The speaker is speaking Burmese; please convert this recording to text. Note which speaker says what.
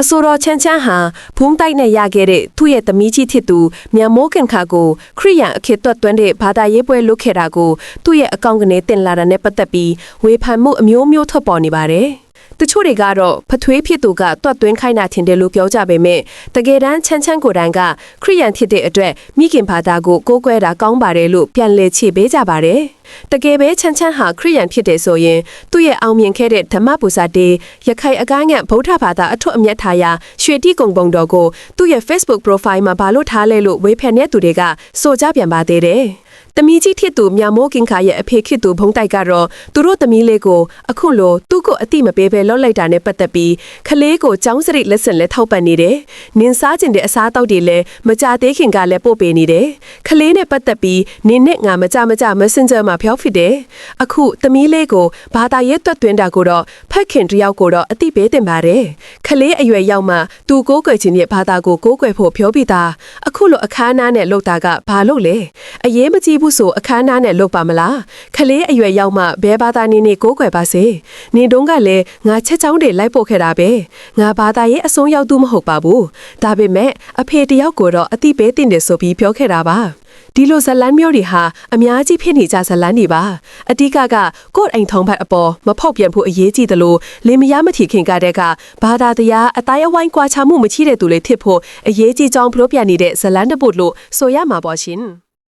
Speaker 1: အဆိုတော်ချမ်းချမ်းဟာဘုံတိုက်နဲ့ရခဲ့တဲ့သူ့ရဲ့သမီးကြီးဖြစ်သူမြန်မိုးခင်ခါကိုခရိယန်အခေတ်သွတ်သွင်းတဲ့ဘာသာရေးပွဲလုပ်ခဲ့တာကိုသူ့ရဲ့အကောင့်ကနေတင်လာတာနဲ့ပတ်သက်ပြီးဝေဖန်မှုအမျိုးမျိုးထွက်ပေါ်နေပါတယ်။ တချို့တွေကတော့ဖထွေးဖြစ်သူကတွတ်သွင်းခိုင်းတာထင်တယ်လို့ပြောကြပေမဲ့တကယ်တမ်းချမ်းချမ်းကိုယ်တိုင်ကခရိယန်ဖြစ်တဲ့အတွက်မိခင်ဘာသာကိုကိုးကွယ်တာကောင်းပါတယ်လို့ပြန်လည်ခြေပေးကြပါတယ်။တကယ်ပဲချမ်းချမ်းဟာခရိယန်ဖြစ်တယ်ဆိုရင်သူ့ရဲ့အောင်မြင်ခဲ့တဲ့ဓမ္မပူဇာတေရခိုင်အကားငတ်ဗုဒ္ဓဘာသာအထွတ်အမြတ်ထားရာရွှေတိကုံပုံတော်ကိုသူ့ရဲ့ Facebook profile မှာဘာလို့ထားလဲလို့ဝေဖန်တဲ့သူတွေကဆိုကြပြန်ပါသေးတယ်။ တမီကြီးဖြစ်သူမြမိုးကင်ခါရဲ့အဖေဖြစ်သူဘုံတိုက်ကတော့သူတို့သမီးလေးကိုအခုလိုသူ့ကိုအတိမပေးပဲလှုပ်လိုက်တာနဲ့ပတ်သက်ပြီးခလေးကိုចောင်းစရိတ်လက်စင်လက်ထောက်ပံ့နေတယ်။နင်းစားကျင်တဲ့အစားအသောက်တွေလည်းမကြသေးခင်ကလည်းပို့ပေးနေတယ်။ခလေးနဲ့ပတ်သက်ပြီးနင်းနဲ့ငါမကြမကြ Messenger မှာဖျောက်ဖြစ်တယ်။အခုသမီးလေးကိုဘာသာရေးတွတ်သွင်းတာကိုတော့ဖက်ခင်တယောက်ကိုတော့အတိပေးတင်ပါတယ်။ခလေးအရွယ်ရောက်မှသူကိုးကွယ်ခြင်းရဲ့ဘာသာကိုကိုးကွယ်ဖို့ပြောပြီးသား။အခုလိုအခမ်းအနားနဲ့လုပ်တာကဘာလို့လဲ။အရေးမကြီးဘူးဆိုအခမ်းအနားနဲ့လုပ်ပါမလား။ခလေးအရွယ်ရောက်မှဘဲဘာသာနေနေကိုးကွယ်ပါစေ။နေတုန်းကလည်းငါချက်ချောင်းတွေလိုက်ပို့ခဲ့တာပဲ။ငါဘာသာရေးအဆုံးရောက်သူမဟုတ်ပါဘူး။ဒါပေမဲ့အဖေတယောက်ကိုတော့အတိပေးတင်တယ်ဆိုပြီးပြောခဲ့တာပါ။ဒီလိုဇလန်းမျိုးတွေဟာအများကြီးဖြစ်နေကြဇလန်းတွေပါအတိကကကို့အိမ်ထုံးဖက်အပေါ်မဖောက်ပြန်ဖို့အရေးကြီးသလိုလင်မယားမထီခင်ကတဲ့ကဘာသာတရားအတိုင်းအဝိုင်းကွာခြားမှုမချိတဲ့သူလေးဖြစ်ဖို့အရေးကြီးကြောင်းပြောပြနေတဲ့ဇလန်းတစ်ပုဒ်လို့ဆိုရမှာပေါ့ရှင်